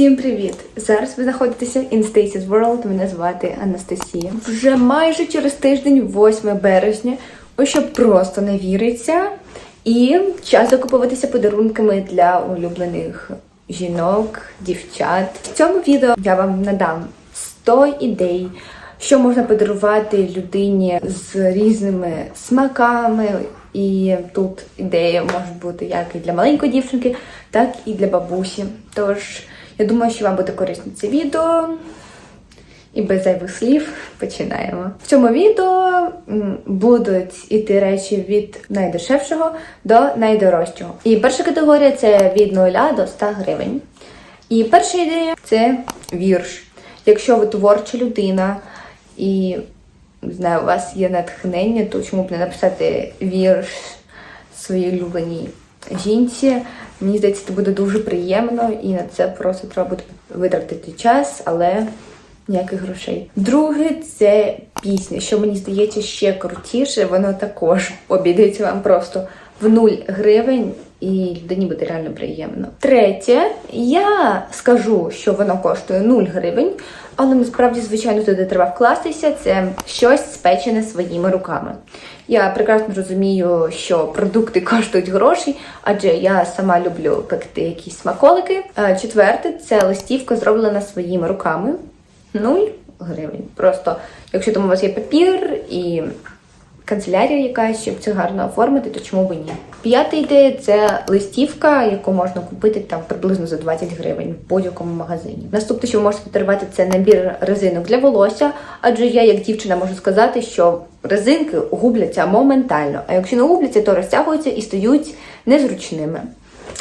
Всім привіт! Зараз ви знаходитеся in Stacy's World. Мене звати Анастасія. Вже майже через тиждень, 8 березня, ось що просто не віриться. І час закуповуватися подарунками для улюблених жінок, дівчат. В цьому відео я вам надам 100 ідей, що можна подарувати людині з різними смаками. І тут ідеї можуть бути як і для маленької дівчинки, так і для бабусі. Тож я думаю, що вам буде корисно це відео. І без зайвих слів починаємо. В цьому відео будуть іти речі від найдешевшого до найдорожчого. І перша категорія це від 0 до 100 гривень. І перша ідея це вірш. Якщо ви творча людина і знаю, у вас є натхнення, то чому б не написати вірш своїй улюбленій жінці? Мені здається, це буде дуже приємно, і на це просто треба буде витратити час, але ніяких грошей. Друге це пісня, що мені здається ще крутіше, воно також обійдеться вам просто в 0 гривень. І людині буде реально приємно. Третє, я скажу, що воно коштує 0 гривень, але насправді, звичайно, туди треба вкластися. Це щось спечене своїми руками. Я прекрасно розумію, що продукти коштують гроші, адже я сама люблю пекти якісь смаколики. Е, Четверте, це листівка зроблена своїми руками. 0 гривень. Просто, якщо там у вас є папір і канцелярія якась, щоб це гарно оформити, то чому б ні? П'ята ідея це листівка, яку можна купити там приблизно за 20 гривень в будь-якому магазині. Наступне, що ви можете подарувати, це набір резинок для волосся, адже я, як дівчина, можу сказати, що резинки губляться моментально, а якщо не губляться, то розтягуються і стають незручними.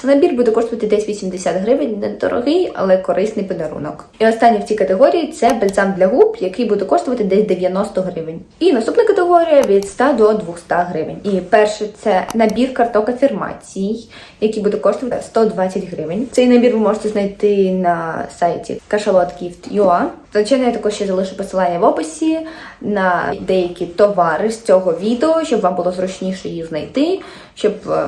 Набір буде коштувати десь 80 гривень, недорогий, але корисний подарунок. І останнє в цій категорії це бальзам для губ, який буде коштувати десь 90 гривень. І наступна категорія від 100 до 200 гривень. І перше це набір карток афірмацій, який буде коштувати 120 гривень. Цей набір ви можете знайти на сайті cachalotgift.ua. Звичайно, я також ще залишу посилання в описі на деякі товари з цього відео, щоб вам було зручніше їх знайти, щоб е,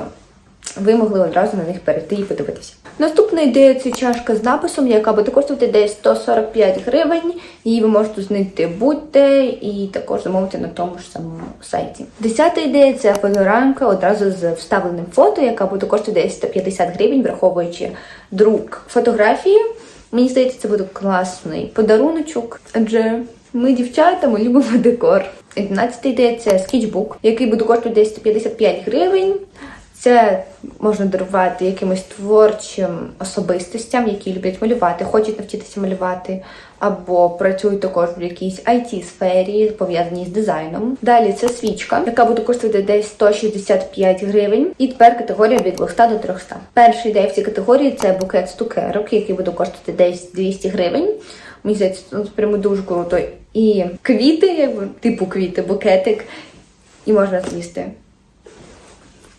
ви могли одразу на них перейти і подивитися. Наступна ідея це чашка з написом, яка буде коштувати десь 145 гривень. Її ви можете знайти будь-де і також замовити на тому ж самому сайті. Десята ідея це фоторамка одразу з вставленим фото, яка буде коштувати десь 150 гривень, враховуючи друк фотографії. Мені здається, це буде класний подаруночок, адже ми, дівчата, ми любимо декор. 11 ідея це скетчбук, який буде коштувати десь 155 гривень. Це можна дарувати якимось творчим особистостям, які люблять малювати, хочуть навчитися малювати, або працюють також в якійсь it сфері пов'язаній з дизайном. Далі це свічка, яка буде коштувати десь 165 гривень. І тепер категорія від 200 до 300. Перша ідея в цій категорії це букет з цукерок, який буде коштувати десь 200 гривень. Мені здається, ну, прямо дуже круто. І квіти, типу квіти, букетик, і можна з'їсти.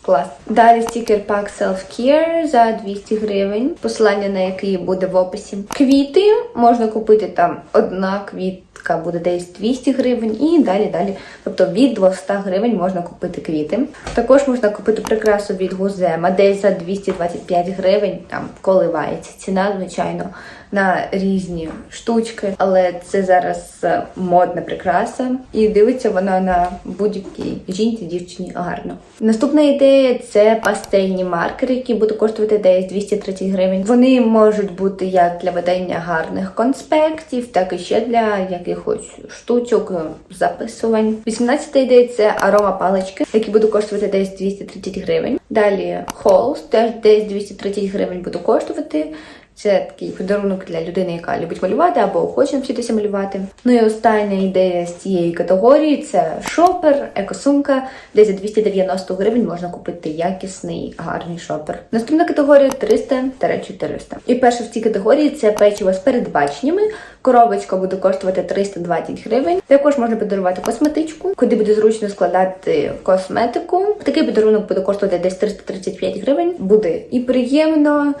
Клас. Далі стікер пак Self-Care за 200 гривень, посилання на який буде в описі. Квіти можна купити там одна квітка буде десь 200 гривень і далі далі. Тобто від 200 гривень можна купити квіти. Також можна купити прикрасу від Гузема, десь за 225 гривень. Там коливається ціна, звичайно, на різні штучки, але це зараз е, модна прикраса, і дивиться вона на будь-якій жінці, дівчині гарно. Наступна ідея це пастельні маркери, які будуть коштувати десь 230 гривень. Вони можуть бути як для видання гарних конспектів, так і ще для якихось штучок, е, записувань. 18 ідея це арома палички, які будуть коштувати десь 230 гривень. Далі холст теж десь 230 гривень буде коштувати. Це такий подарунок для людини, яка любить малювати або хоче навчитися малювати. Ну і остання ідея з цієї категорії це шопер, екосумка, де за 290 гривень можна купити якісний гарний шопер. Наступна категорія 300-400. І перша в цій категорії це печиво з передбаченнями. Коробочка буде коштувати 320 гривень. Також можна подарувати косметичку, куди буде зручно складати косметику. Такий подарунок буде коштувати десь 335 гривень. Буде і приємно,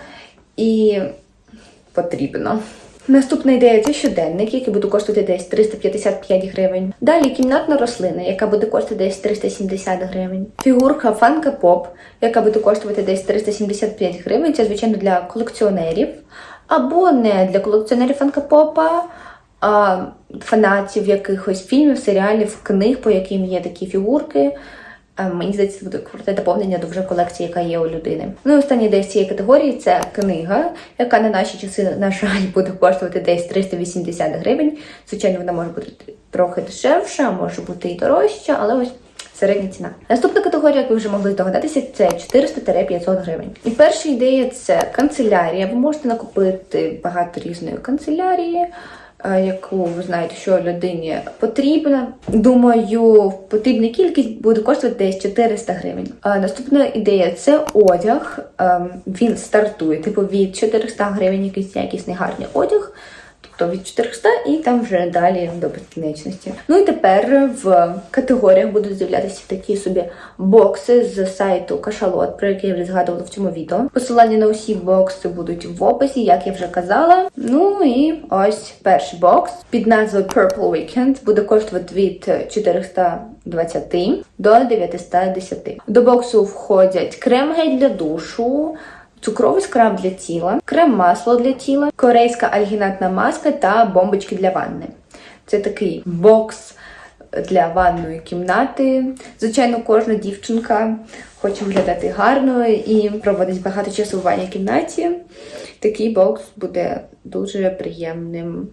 і потрібно. Наступна ідея це щоденник, який буде коштувати десь 355 гривень. Далі кімнатна рослина, яка буде коштувати десь 370 гривень. Фігурка фанка поп, яка буде коштувати десь 375 гривень. Це, звичайно, для колекціонерів. або не для колекціонерів фанкапопа, а фанатів якихось фільмів, серіалів, книг, по яким є такі фігурки. А Мені здається, це буде круте доповнення до вже колекції, яка є у людини. Ну і остання ідея з цієї категорії це книга, яка на наші часи, на жаль, буде коштувати десь 380 гривень. Звичайно, вона може бути трохи дешевша, може бути і дорожча, але ось середня ціна. Наступна категорія, як ви вже могли здогадатися, це 400-500 гривень. І перша ідея це канцелярія. Ви можете накупити багато різної канцелярії. Е, Яку ви знаєте, що людині потрібна. Думаю, потрібна кількість буде коштувати десь 400 гривень. Наступна ідея це одяг. Ем, Він стартує типу від 400 гривень, якийсь якісний гарний одяг. Тобто від 400 і там вже далі до безкінечності. Ну і тепер в категоріях будуть з'являтися такі собі бокси з сайту Кашалот, про який я вже згадувала в цьому відео. Посилання на усі бокси будуть в описі, як я вже казала. Ну і ось перший бокс під назвою Purple Weekend буде коштувати від 420 до 910. До боксу входять крем-гель для душу. Цукровий скраб для тіла, крем-масло для тіла, корейська альгінатна маска та бомбочки для ванни. Це такий бокс для ванної кімнати. Звичайно, кожна дівчинка хоче виглядати гарно і проводить багато часу в ванній кімнаті. Такий бокс буде дуже приємним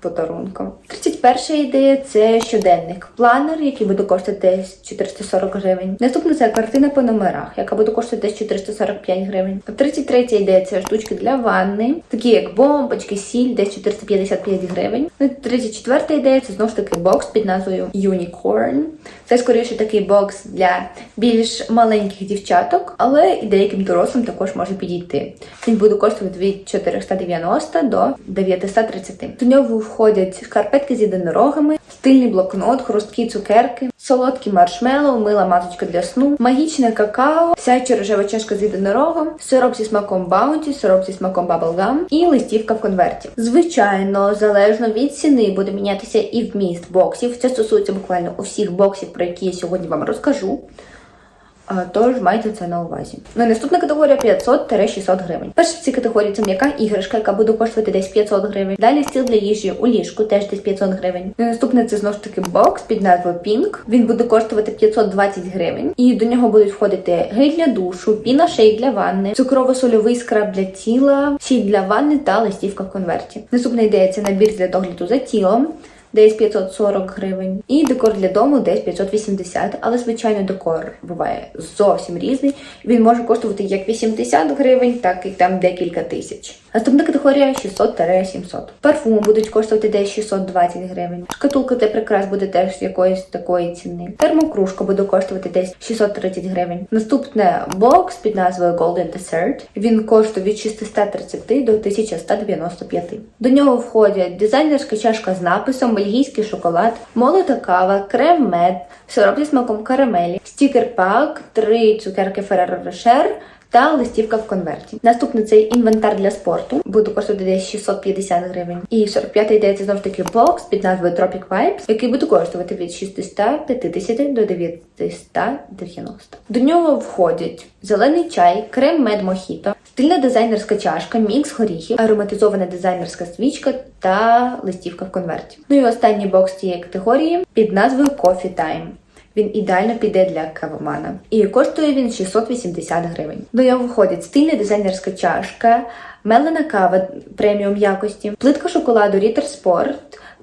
подарунком. 31 ідея це щоденник. Планер, який буде коштувати десь 440 гривень. Наступна це картина по номерах, яка буде коштувати десь 445 гривень. 33 ідея це штучки для ванни, такі як бомбочки, сіль, десь 455 гривень. Ну, і 34 ідея це знову ж таки бокс під назвою Unicorn. Це скоріше такий бокс для більш маленьких дівчаток, але і деяким дорослим також може підійти. Він буде коштувати від 490 до 930. До нього входять шкарпетки з єдинорогами, стильний блокнот, хрусткі цукерки, солодкі маршмеллоу, мила маточка для сну, магічне какао, сяюча рожева чашка з єдинорогом, сироп зі смаком баунті, сироп зі смаком баблгам і листівка в конверті. Звичайно, залежно від ціни буде мінятися і вміст боксів. Це стосується буквально усіх боксів, про які я сьогодні вам розкажу. Тож майте це на увазі. Ну і наступна категорія 500-600 гривень. Перша в цій категорії це м'яка іграшка, яка буде коштувати десь 500 гривень. Далі стіл для їжі у ліжку, теж десь 500 гривень. Ну наступне це знову ж таки бокс під назвою Pink. Він буде коштувати 520 гривень. І до нього будуть входити гель для душу, піна шейк для ванни, цукрово-сольовий скраб для тіла, сіль для ванни та листівка в конверті. Наступна ідея це набір для догляду за тілом десь 540 гривень. І декор для дому десь 580, але звичайно декор буває зовсім різний. Він може коштувати як 80 гривень, так і там декілька тисяч. Наступна категорія 600-700. Парфуми будуть коштувати десь 620 гривень. Шкатулка для прикрас буде теж якоїсь такої ціни. Термокружка буде коштувати десь 630 гривень. Наступне бокс під назвою Golden Dessert. Він коштує від 630 до 1195. До нього входять дизайнерська чашка з написом, бельгійський шоколад, молота кава, крем мед, сироп зі смаком карамелі, стікер пак, три цукерки Ferrero Rocher та листівка в конверті. Наступний цей інвентар для спорту буде коштувати десь 650 гривень. І 45 ідея це знову ж таки бокс під назвою Tropic Vibes, який буде коштувати від 650 до 990. До нього входять зелений чай, крем мед мохіто, стильна дизайнерська чашка, мікс горіхів, ароматизована дизайнерська свічка та листівка в конверті. Ну і останній бокс цієї категорії під назвою Coffee Time. Він ідеально піде для кавомана. І коштує він 680 гривень. До нього входить стильна дизайнерська чашка, мелена кава преміум якості, плитка шоколаду Ritter Sport,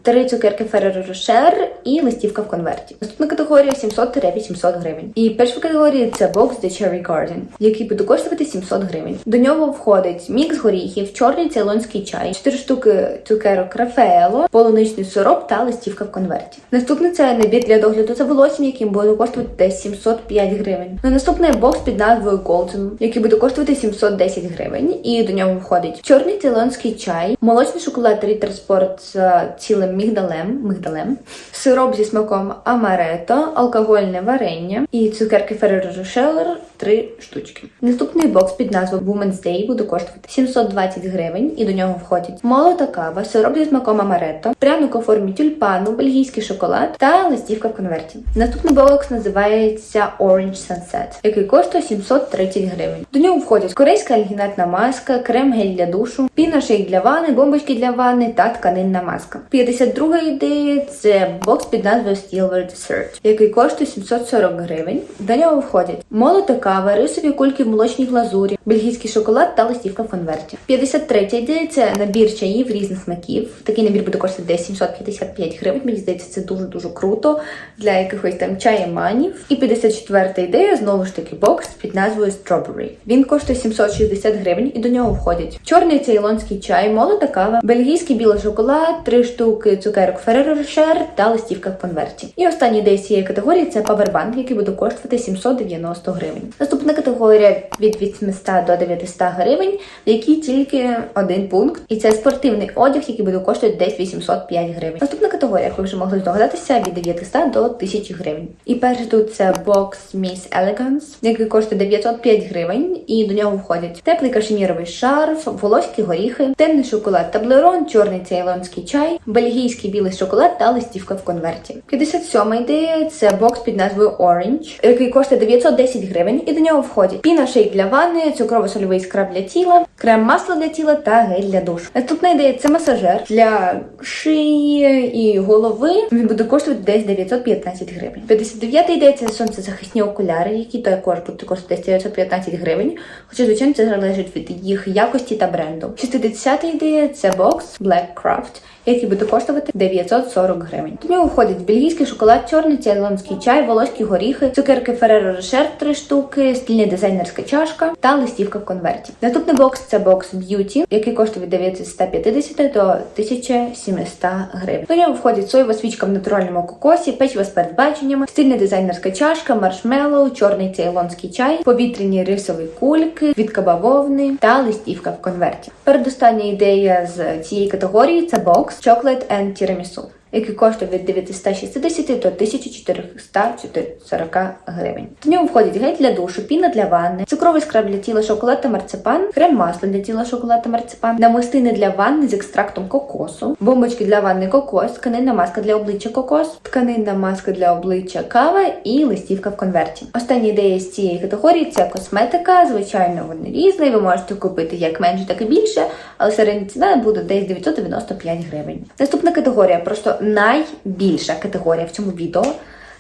три цукерки Ferrero Rocher і листівка в конверті. Наступна категорія 700-800 гривень. І перша категорія це бокс The Cherry Garden, який буде коштувати 700 гривень. До нього входить мікс горіхів, чорний цейлонський чай, 4 штуки цукерок Рафаело, полуничний сироп та листівка в конверті. Наступний це набір для догляду за волоссям, який буде коштувати десь 705 гривень. На наступний бокс під назвою Golden, який буде коштувати 710 гривень. І до нього входить чорний цейлонський чай, молочний шоколад Ritter Sport з цілим мігдалем, мигдалем, сироп зі смаком амарето, алкогольне варення і цукерки Ferrero Rocher 3 штучки. Наступний бокс під назвою Women's Day буде коштувати 720 гривень, і до нього входять молота кава, сироп зі смаком амарето, пряник у формі тюльпану, бельгійський шоколад та листівка в конверті. Наступний бокс називається Orange Sunset, який коштує 730 гривень. До нього входять корейська альгінатна маска, крем гель для душу, піна шейк для ванни, бомбочки для ванни та тканинна маска. 52 ідея це бокс під назвою Silver Dessert, який коштує 740 гривень. До нього входять молота кава, рисові кульки в молочній глазурі, бельгійський шоколад та листівка в конверті. 53 ідея це набір чаїв різних смаків. Такий набір буде коштувати десь 755 гривень. Мені здається, це дуже дуже круто для якихось там чаєманів. І 54 ідея знову ж таки бокс під назвою Strawberry. Він коштує 760 гривень, і до нього входять чорний цейлонський чай, молота кава, бельгійський білий шоколад, три штуки цукерок Ferrero Rocher та листівка в конверті. І остання ідея з цієї категорії це Powerbank, який буде коштувати 790 гривень. Наступна категорія від 800 до 900 гривень, в якій тільки один пункт, і це спортивний одяг, який буде коштувати десь 805 гривень. Наступна категорія, як ви вже могли здогадатися, від 900 до 1000 гривень. І перший тут це бокс Miss Elegance, який коштує 905 гривень, і до нього входять теплий кашеміровий шарф, волоські горіхи, темний шоколад таблерон, чорний цейлонський чай, бельгійський білий шоколад та листівка в конверті. 57 ідея це бокс під назвою Orange, який коштує 910 гривень, і до нього входять піна шейк для ванни, цукрово-сольовий скраб для тіла, крем масло для тіла та гель для душу. Наступна ідея це масажер для шиї і голови. Він буде коштувати десь 915 гривень. 59 ідея це сонцезахисні окуляри, які також будуть коштувати десь 915 гривень. Хоча, звичайно, це залежить від їх якості та бренду. 60 ідея це бокс Black Craft, який буде коштувати 940 гривень. До нього входять бельгійський шоколад, чорний цейлонський чай, волоські горіхи, цукерки Ferrero Rocher 3 штуки, стільна дизайнерська чашка та листівка в конверті. Наступний бокс це бокс Beauty, який коштує від 950 до 1700 гривень. До нього входять соєва свічка в натуральному кокосі, печиво з передбаченнями, стильна дизайнерська чашка, маршмеллоу, чорний цейлонський чай, повітряні рисові кульки, квітка бавовни та листівка в конверті. Передостання ідея з цієї категорії це бокс Chocolate and Tiramisu який коштує від 960 до 1440 гривень. До нього входять гель для душу, піна для ванни, цукровий скраб для тіла, шоколад та марципан, крем масло для тіла, шоколад та марципан, намистини для ванни з екстрактом кокосу, бомбочки для ванни кокос, тканинна маска для обличчя кокос, тканинна маска для обличчя кава і листівка в конверті. Остання ідея з цієї категорії це косметика. Звичайно, вони різні. Ви можете купити як менше, так і більше, але середня ціна буде десь 995 гривень. Наступна категорія просто найбільша категорія в цьому відео,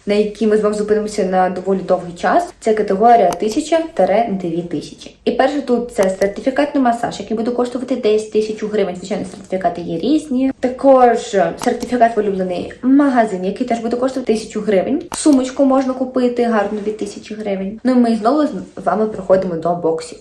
на якій ми з вами зупинимося на доволі довгий час. Це категорія 1000-2000. І перше тут це сертифікат на масаж, який буде коштувати десь 1000 гривень. Звичайно, сертифікати є різні. Також сертифікат в улюблений магазин, який теж буде коштувати 1000 гривень. Сумочку можна купити гарну від 1000 гривень. Ну і ми знову з вами приходимо до боксів.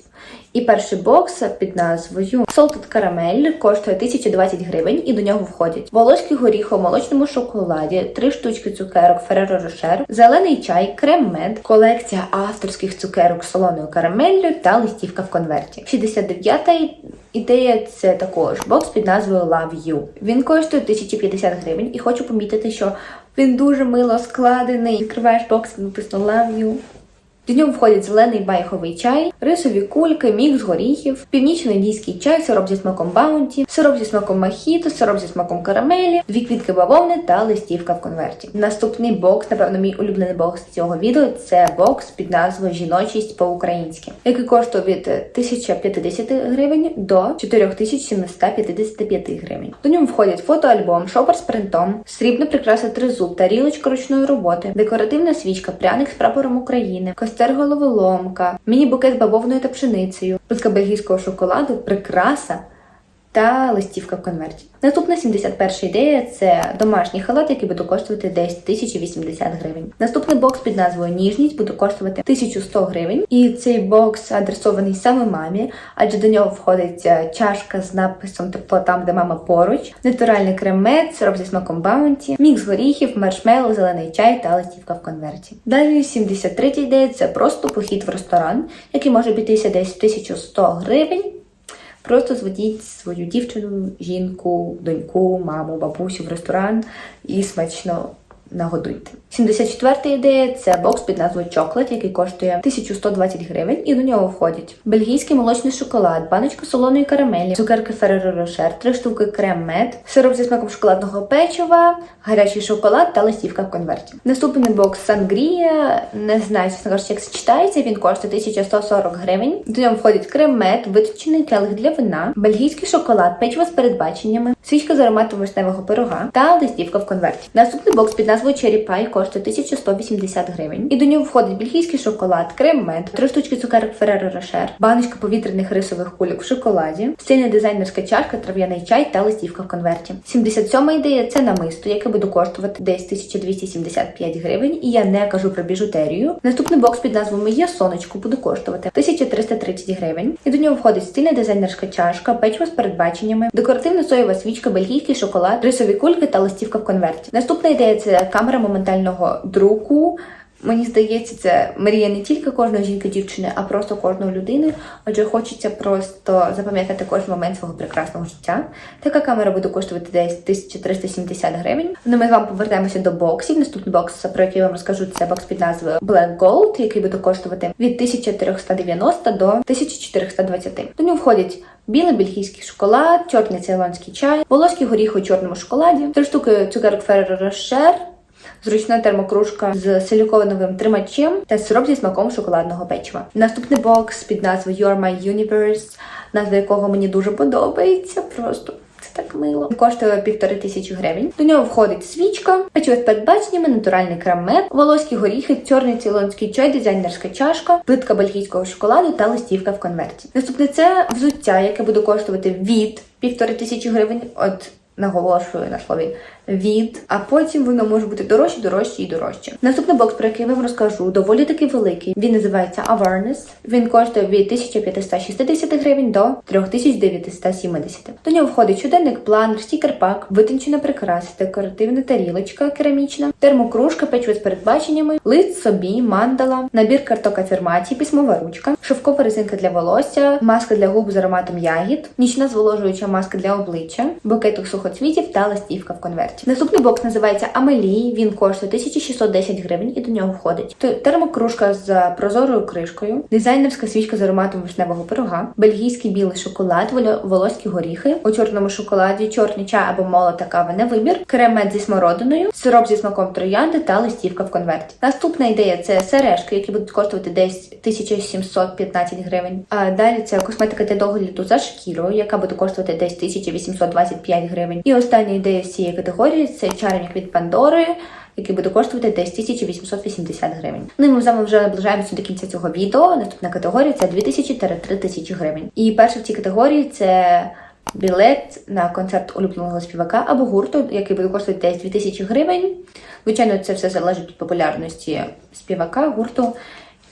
І перший бокс під назвою Salted Caramel коштує 1020 гривень, і до нього входять волоський горіх у молочному шоколаді, три штучки цукерок Ferrero Rocher, зелений чай, крем-мед, колекція авторських цукерок з солоною карамеллю та листівка в конверті. 69-та ідея це також бокс під назвою Love You. Він коштує 1050 гривень, і хочу помітити, що він дуже мило складений. Відкриваєш бокс, написано Love You. До нього входять зелений байховий чай, рисові кульки, мікс горіхів, північно-індійський чай, сироп зі смаком баунті, сироп зі смаком мохіто, сироп зі смаком карамелі, дві квітки бавовни та листівка в конверті. Наступний бокс, напевно, мій улюблений бокс цього відео це бокс під назвою Жіночість по-українськи, який коштує від 1050 гривень до 4755 гривень. До нього входять фотоальбом, шопер з принтом, срібна прикраса тризуб, тарілочка ручної роботи, декоративна свічка, пряник з прапором України, костер головоломка, міні-букет з бавовною та пшеницею, пуска бельгійського шоколаду, прикраса та листівка в конверті. Наступна 71 ідея це домашній халат, який буде коштувати десь 1080 гривень. Наступний бокс під назвою Ніжність буде коштувати 1100 гривень. І цей бокс адресований саме мамі, адже до нього входить е, чашка з написом тепло там, де мама поруч, натуральний крем-мед, сироп зі смаком баунті, мікс горіхів, маршмеллоу, зелений чай та листівка в конверті. Далі 73 ідея це просто похід в ресторан, який може обійтися десь 1100 гривень. Просто зведіть свою дівчину, жінку, доньку, маму, бабусю в ресторан і смачно нагодуйте. 74 ідея це бокс під назвою Chocolate, який коштує 1120 гривень, і до нього входять бельгійський молочний шоколад, баночка солоної карамелі, цукерки Ferrero Rocher, три штуки крем-мед, сироп зі смаком шоколадного печива, гарячий шоколад та листівка в конверті. Наступний бокс Сангрія, не знаю, чесно кажучи, як це читається. Він коштує 1140 гривень. До нього входять крем-мед, виточений келих для вина, бельгійський шоколад, печиво з передбаченнями, свічка з ароматом вишневого пирога та листівка в конверті. Наступний бокс під назвою Pie коштує 1180 гривень. І до нього входить бельгійський шоколад, крем-мед, три штучки цукерок Ferrero Rocher, баночка повітряних рисових кульок в шоколаді, стильна дизайнерська чашка, трав'яний чай та листівка в конверті. 77 ідея це намисто, яке буде коштувати десь 1275 гривень. І я не кажу про біжутерію. Наступний бокс під назвою Моє сонечко буде коштувати 1330 гривень. І до нього входить стильна дизайнерська чашка, печиво з передбаченнями, декоративна соєва свічка, бельгійський шоколад, рисові кульки та листівка в конверті. Наступна ідея це камера моментального друку. Мені здається, це мрія не тільки кожної жінки дівчини, а просто кожної людини. Адже хочеться просто запам'ятати кожен момент свого прекрасного життя. Така камера буде коштувати десь 1370 гривень. Ну, ми вами повертаємося до боксів. Наступний бокс, про який я вам розкажу, це бокс під назвою Black Gold, який буде коштувати від 1390 до 1420. До нього входять Білий бельгійський шоколад, чорний цейлонський чай, волоські горіхи у чорному шоколаді, три штуки цукерок Ferrero Rocher, зручна термокружка з силіконовим тримачем та сироп зі смаком шоколадного печива. Наступний бокс під назвою You're My Universe, назва якого мені дуже подобається. Просто це так мило. Коштує півтори тисячі гривень. До нього входить свічка, печиво з передбаченнями, натуральний крем-мед, волоські горіхи, чорний цілонський чай, дизайнерська чашка, плитка бельгійського шоколаду та листівка в конверті. Наступне це взуття, яке буде коштувати від півтори тисячі гривень. От наголошую на слові від, а потім воно може бути дорожче, дорожче і дорожче. Наступний бокс, про який я вам розкажу, доволі таки великий. Він називається Awareness. Він коштує від 1560 гривень до 3970. До нього входить щоденник, планер, стікер-пак, витончена прикраса, декоративна тарілочка керамічна, термокружка, печиво з передбаченнями, лист собі, мандала, набір карток афірмацій, письмова ручка, шовкова резинка для волосся, маска для губ з ароматом ягід, нічна зволожуюча маска для обличчя, букеток сухоцвітів та листівка в конверті. Наступний бокс називається Амелії. Він коштує 1610 гривень і до нього входить термокружка з прозорою кришкою, дизайнерська свічка з ароматом вишневого пирога, бельгійський білий шоколад, воло- волоські горіхи, у чорному шоколаді, чорний чай або молота кава на вибір, крем-мед зі смородиною, сироп зі смаком троянди та листівка в конверті. Наступна ідея це сережки, які будуть коштувати десь 1715 гривень. А далі це косметика для догляду за шкірою, яка буде коштувати десь 1825 гривень. І остання ідея з цієї категорії це чарівник від Пандори. Який буде коштувати десь 1880 гривень. Ну і ми з вже наближаємося до кінця цього відео. Наступна категорія це 2000-3000 гривень. І перша в цій категорії це білет на концерт улюбленого співака або гурту, який буде коштувати десь 2000 гривень. Звичайно, це все залежить від популярності співака, гурту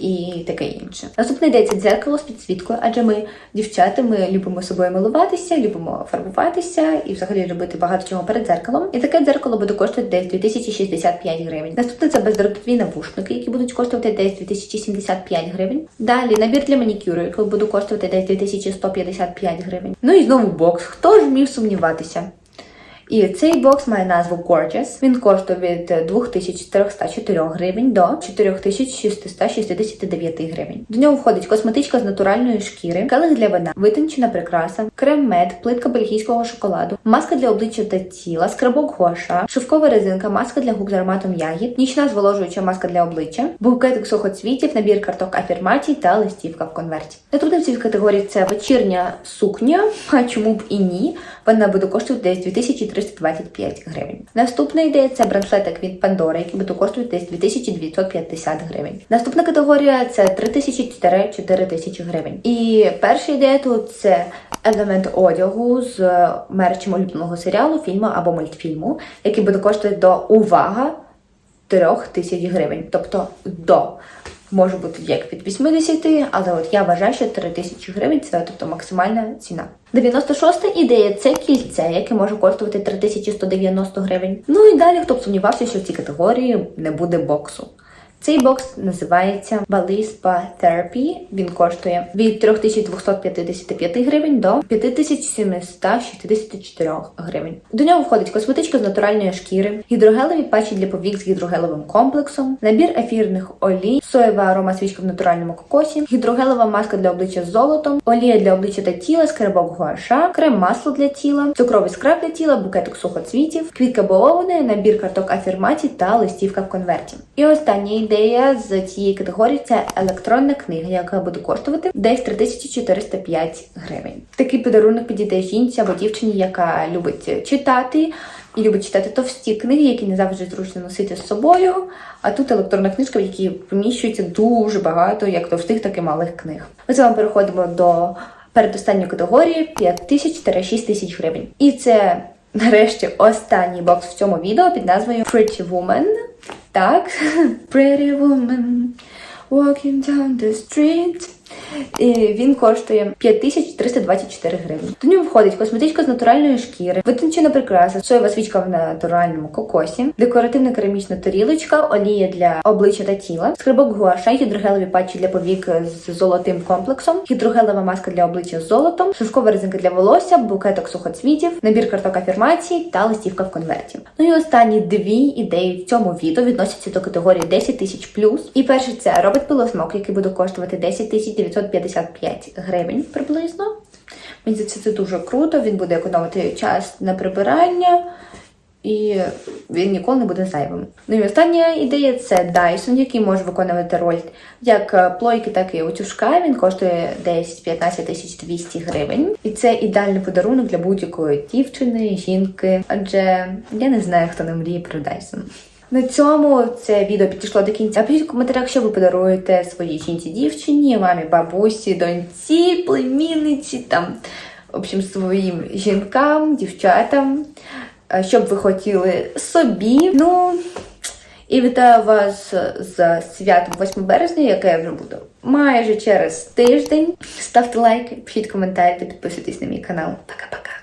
і таке інше. Наступне йде це дзеркало з підсвіткою, адже ми, дівчата, ми любимо собою милуватися, любимо фарбуватися і взагалі робити багато чого перед дзеркалом. І таке дзеркало буде коштувати десь 2065 гривень. Наступне це бездротові навушники, які будуть коштувати десь 2075 гривень. Далі набір для манікюру, який буде коштувати десь 2155 гривень. Ну і знову бокс. Хто ж міг сумніватися? І цей бокс має назву Gorgeous. Він коштує від 2404 гривень до 4669 гривень. До нього входить косметичка з натуральної шкіри, келих для вина, витончена прикраса, крем-мед, плитка бельгійського шоколаду, маска для обличчя та тіла, скрабок гуаша, шовкова резинка, маска для губ з ароматом ягід, нічна зволожуюча маска для обличчя, букетик сухоцвітів, набір карток афірмацій та листівка в конверті. Наступна в цій категорії це вечірня сукня, а чому б і ні. Вона буде коштувати десь 2325 гривень. Наступна ідея це браслетик від Pandora, який буде коштувати десь 2950 гривень. Наступна категорія це 3000-4000 гривень. І перша ідея тут це елемент одягу з мерчем улюбленого серіалу, фільму або мультфільму, який буде коштувати до увага 3000 гривень. Тобто до. Може бути як від 80, але от я вважаю, що 3 тисячі гривень це тобто максимальна ціна. 96 ідея це кільце, яке може коштувати 3190 гривень. Ну і далі, хто б сумнівався, що в цій категорії не буде боксу. Цей бокс називається Bali Spa Therapy. Він коштує від 3255 гривень до 5764 гривень. До нього входить косметичка з натуральної шкіри, гідрогелеві патчі для повік з гідрогелевим комплексом, набір ефірних олій, соєва арома свічка в натуральному кокосі, гідрогелева маска для обличчя з золотом, олія для обличчя та тіла, скарбок гуаша, крем масло для тіла, цукровий скраб для тіла, букетик сухоцвітів, квітка бавовни, набір карток афірмацій та листівка в конверті. І остання ідея з цієї категорії це електронна книга, яка буде коштувати десь 3405 гривень. Такий подарунок підійде жінці або дівчині, яка любить читати. І любить читати товсті книги, які не завжди зручно носити з собою. А тут електронна книжка, в якій поміщується дуже багато як товстих, так і малих книг. Ми з вами переходимо до передостанньої категорії 5 тисяч-6 тисяч гривень. І це нарешті останній бокс в цьому відео під назвою Pretty Woman. Так, Pretty Woman walking down the street. І він коштує 5324 гривні. До нього входить косметичка з натуральної шкіри, витончена прикраса, соєва свічка в натуральному кокосі, декоративна керамічна тарілочка, олія для обличчя та тіла, скрибок гуаша, гідрогелеві патчі для повік з золотим комплексом, гідрогелева маска для обличчя з золотом, шовкова резинка для волосся, букеток сухоцвітів, набір карток афірмацій та листівка в конверті. Ну і останні дві ідеї в цьому відео відносяться до категорії 10 тисяч плюс. І перше це робот пилосмок, який буде коштувати 10 тисяч 955 гривень приблизно. Мені здається, це дуже круто. Він буде економити час на прибирання. І він ніколи не буде зайвим. Ну і остання ідея це Dyson, який може виконувати роль як е, плойки, так і утюжка. Він коштує десь 15 тисяч 200 гривень. І це ідеальний подарунок для будь-якої дівчини, жінки. Адже я не знаю, хто не мріє про Dyson. На цьому це відео підійшло до кінця. Пишіть в коментарях, що ви подаруєте своїй жінці дівчині, мамі, бабусі, доньці, племінниці, там, в общем, своїм жінкам, дівчатам, е, що б ви хотіли собі. Ну, і вітаю вас з святом 8 березня, яке я вже буде майже через тиждень. Ставте лайки, пишіть коментарі та підписуйтесь на мій канал. Пока-пока.